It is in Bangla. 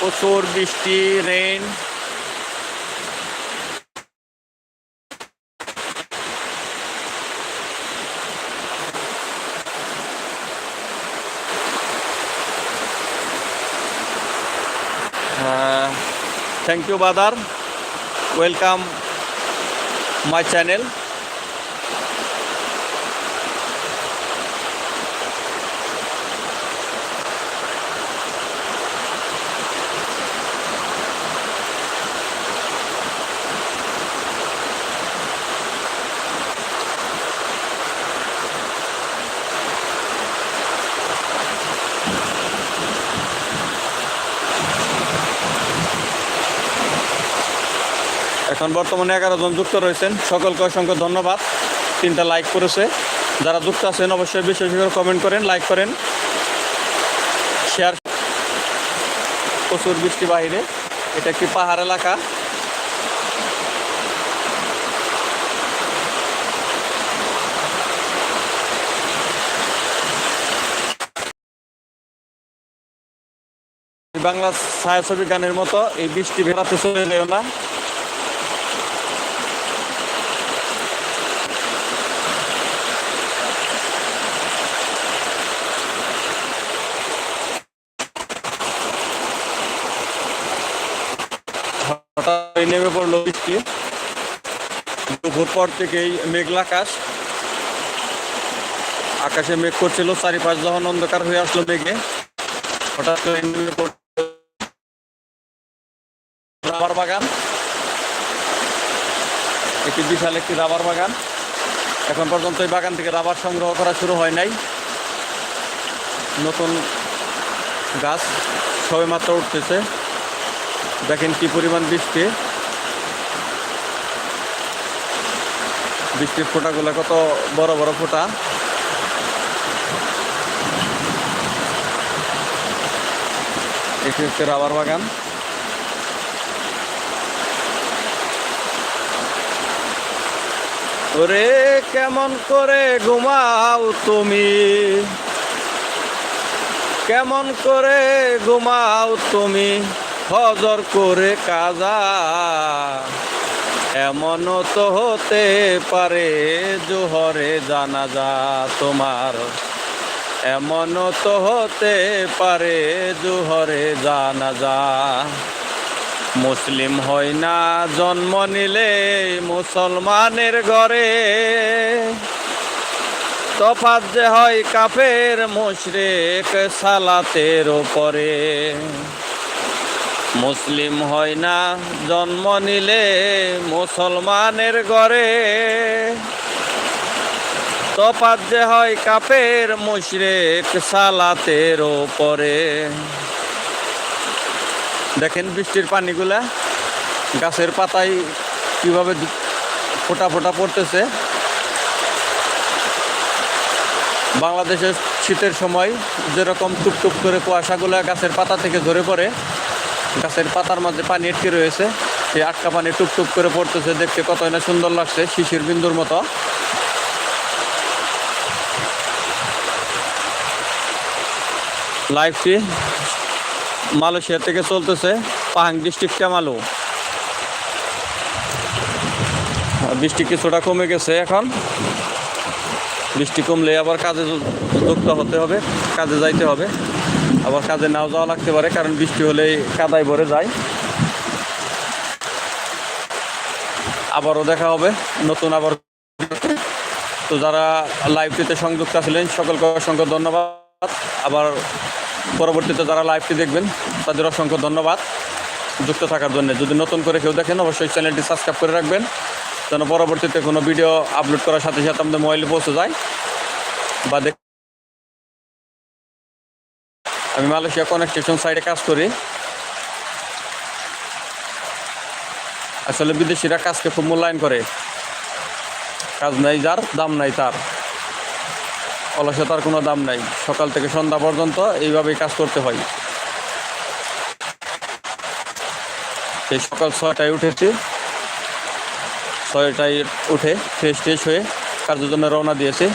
প্রচুর বৃষ্টি rain thank you brother welcome my channel এখন বর্তমানে এগারো জন যুক্ত রয়েছেন। সকলকে অসংখ্য ধন্যবাদ। তিনটা লাইক করেছে। যারা যুক্ত আছেন, অবশ্যই বিশেষ করে কমেন্ট করেন লাইক করেন। শেয়ার প্রচুর বৃষ্টি বাহিরে। এটা একটি পাহাড় এলাকা। বাংলা ছায়াছবি গানের মতো এই বৃষ্টি বেড়াতে চলে যেও না হঠাৎ নেমে পড়ল বৃষ্টি। দুপুর পর থেকেই মেঘলা আকাশ। আকাশে মেঘ করছিল, চারিপাশ যখন অন্ধকার হয়ে আসলো মেঘে। হঠাৎ করে নেমে রাবার বাগান। একটি বিশাল একটি রাবার বাগান। এখন পর্যন্ত এই বাগান থেকে রাবার সংগ্রহ করা শুরু হয় নাই। নতুন গাছ সবে মাত্র উঠতেছে। দেখেন কি পরিমাণ বৃষ্টি। বৃষ্টির ফোঁটাগুলো কত বড় বড় ফোঁটা। এটি হচ্ছে রাবার বাগান। ওরে কেমন করে ঘুমাও তুমি? কেমন করে ঘুমাও তুমি? হজর করে কাজা। এমন তো হতে পারে জোহরে জানাজা তোমার। এমন তো হতে পারে জোহরে জানাজা। মুসলিম হয় না জন্ম নিলে মুসলমানের ঘরে। তফাৎ যে হয় কাফের মুশরেক সালাতের ওপরে মুসলিম হয় না, জন্ম নিলে মুসলমানের ঘরে। তফাৎ যে হয় কাপের মুশরিক সালাতের ওপরে দেখেন বৃষ্টির পানিগুলা, গাছের পাতায় কীভাবে ফোটা ফোঁটা পড়তেছে। বাংলাদেশের শীতের সময় যেরকম টুকটুক করে কুয়াশাগুলা গাছের পাতা থেকে ঝরে পড়ে গাছের পাতার মধ্যে পানি আটকে রয়েছে। সেই আটকা পানি টুকটুক করে পড়তেছে, দেখতে কতই না সুন্দর লাগছে, শিশির বিন্দুর মতো। লাইভটি মালয়েশিয়া থেকে চলতেছে, পাহাং ডিস্ট্রিক্ট মালু বৃষ্টি কিছুটা কমে গেছে এখন। বৃষ্টি কমলে আবার কাজে যুক্ত হতে হবে, কাজে যাইতে হবে। আবার কাজে নাও যাওয়া লাগতে পারে, কারণ বৃষ্টি হলে কাদায় ভরে যায়। আবারও দেখা হবে, নতুন আবার তো যারা লাইভটিতে সংযুক্ত ছিলেন সকলকে অসংখ্য ধন্যবাদ। আবার পরবর্তীতে যারা লাইভটি দেখবেন, তাদের অসংখ্য ধন্যবাদ যুক্ত থাকার জন্য। যদি নতুন করে কেউ দেখেন, অবশ্যই চ্যানেলটি সাবস্ক্রাইব করে রাখবেন, যেন পরবর্তীতে কোনো ভিডিও আপলোড করার সাথে সাথে আমাদের মোবাইলে পৌঁছে যায়, বা দেখ আমি মালয়েশিয়া কনেকশন সাইডে কাজ করি। আসলে বিদেশিরা কাজকে খুব মূল্যায়ন করে। কাজ নাই যার, দাম নাই তার। অলসতার কোনো দাম নাই। সকাল থেকে সন্ধ্যা পর্যন্ত এইভাবেই কাজ করতে হয়। সেই সকাল ছয়টায় উঠেছি। ছয়টায় উঠে ফ্রেশ ট্রেশ হয়ে কাজের জন্য রওনা দিয়েছি।